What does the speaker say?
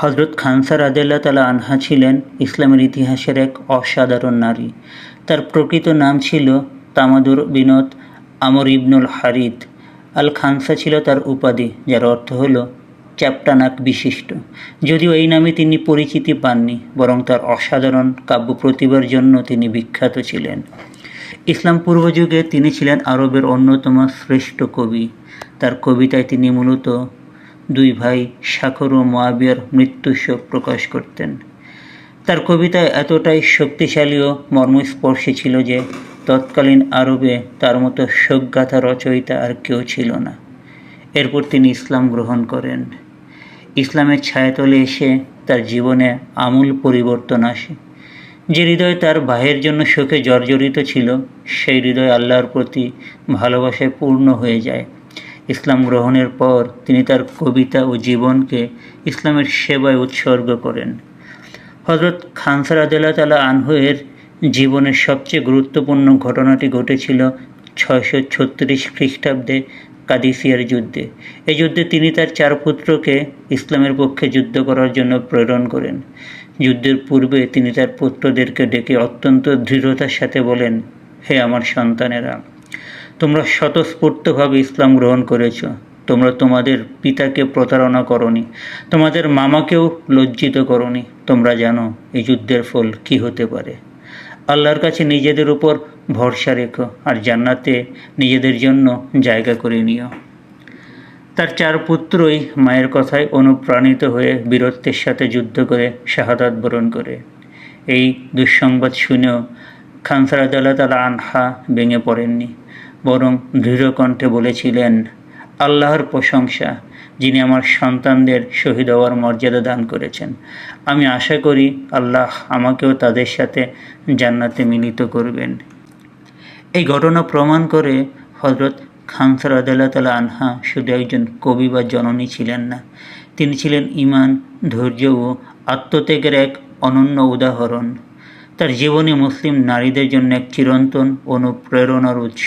হজরত খানসার আদেল্লা তালা আনহা ছিলেন ইসলামের ইতিহাসের এক অসাধারণ নারী। তার প্রকৃত নাম ছিল তামাদুর বিনোদ আমর ইবনুল হারিদ আল খানসা ছিল তার উপাধি, যার অর্থ হলো চ্যাপ্টানাক বিশিষ্ট। যদিও এই নামে তিনি পরিচিতি পাননি, বরং তার অসাধারণ কাব্য প্রতিভার জন্য তিনি বিখ্যাত ছিলেন। ইসলাম পূর্বযুগে তিনি ছিলেন আরবের অন্যতম শ্রেষ্ঠ কবি। তার কবিতায় তিনি মূলত দুই ভাই শাখর ও মোয়াবিয়ার মৃত্যু শোক প্রকাশ করতেন। তার কবিতায় এতটাই শক্তিশালী ও মর্মস্পর্শী ছিল যে তৎকালীন আরবে তার মতো শোকগাথা রচয়িতা আর কেউ ছিল না। এরপর তিনি ইসলাম গ্রহণ করেন। ইসলামের ছায়াতলে এসে তার জীবনে আমূল পরিবর্তন আসে। যে হৃদয় তার ভাইয়ের জন্য শোকে জর্জরিত ছিল, সেই হৃদয় আল্লাহর প্রতি ভালোবাসায় পূর্ণ হয়ে যায়। ইসলাম গ্রহণের পর তিনি তার কবিতা ও জীবনকে ইসলামের সেবায় উৎসর্গ করেন। হজরত খানসার আদাল্লাহ তালা আনহুয়ের জীবনের সবচেয়ে গুরুত্বপূর্ণ ঘটনাটি ঘটেছিল ছয়শো ছত্রিশ খ্রিস্টাব্দে কাদিসিয়ার যুদ্ধে। এই যুদ্ধে তিনি তার চার পুত্রকে ইসলামের পক্ষে যুদ্ধ করার জন্য প্রেরণ করেন। যুদ্ধের পূর্বে তিনি তার পুত্রদেরকে ডেকে অত্যন্ত দৃঢ়তার সাথে বলেন, হে আমার সন্তানেরা তোমরা স্বতঃস্ফূর্তভাবে ইসলাম গ্রহণ করেছ। তোমরা তোমাদের পিতাকে প্রতারণা করনি, তোমাদের মামাকেও লজ্জিত করনি। তোমরা জানো এই যুদ্ধের ফল কি হতে পারে। আল্লাহর কাছে নিজেদের উপর ভরসা রেখো আর জান্নাতে নিজেদের জন্য জায়গা করে নিও। তার চার পুত্রই মায়ের কথায় অনুপ্রাণিত হয়ে বীরত্বের সাথে যুদ্ধ করে শাহাদাত বরণ করে। এই দুঃসংবাদ শুনেও খানসারাদাল্লাহ তালা আনহা ভেঙে পড়েননি। বরং দৃঢ় কণ্ঠে বলেছিলেন, আল্লাহর প্রশংসা, যিনি আমার সন্তানদের শহীদ হওয়ার মর্যাদা দান করেছেন। আমি আশা করি আল্লাহ আমাকেও তাদের সাথে জান্নাতে মিলিত করবেন। এই ঘটনা প্রমাণ করে হজরত খানসার আদাল্লাহ তালা আনহা শুধু একজন কবি বা জননী ছিলেন না, তিনি ছিলেন ইমান ধৈর্য ও আত্মত্যাগের এক অনন্য উদাহরণ। তার জীবনী মুসলিম নারীদের জন্য এক চিরন্তন অনুপ্রেরণার উৎস।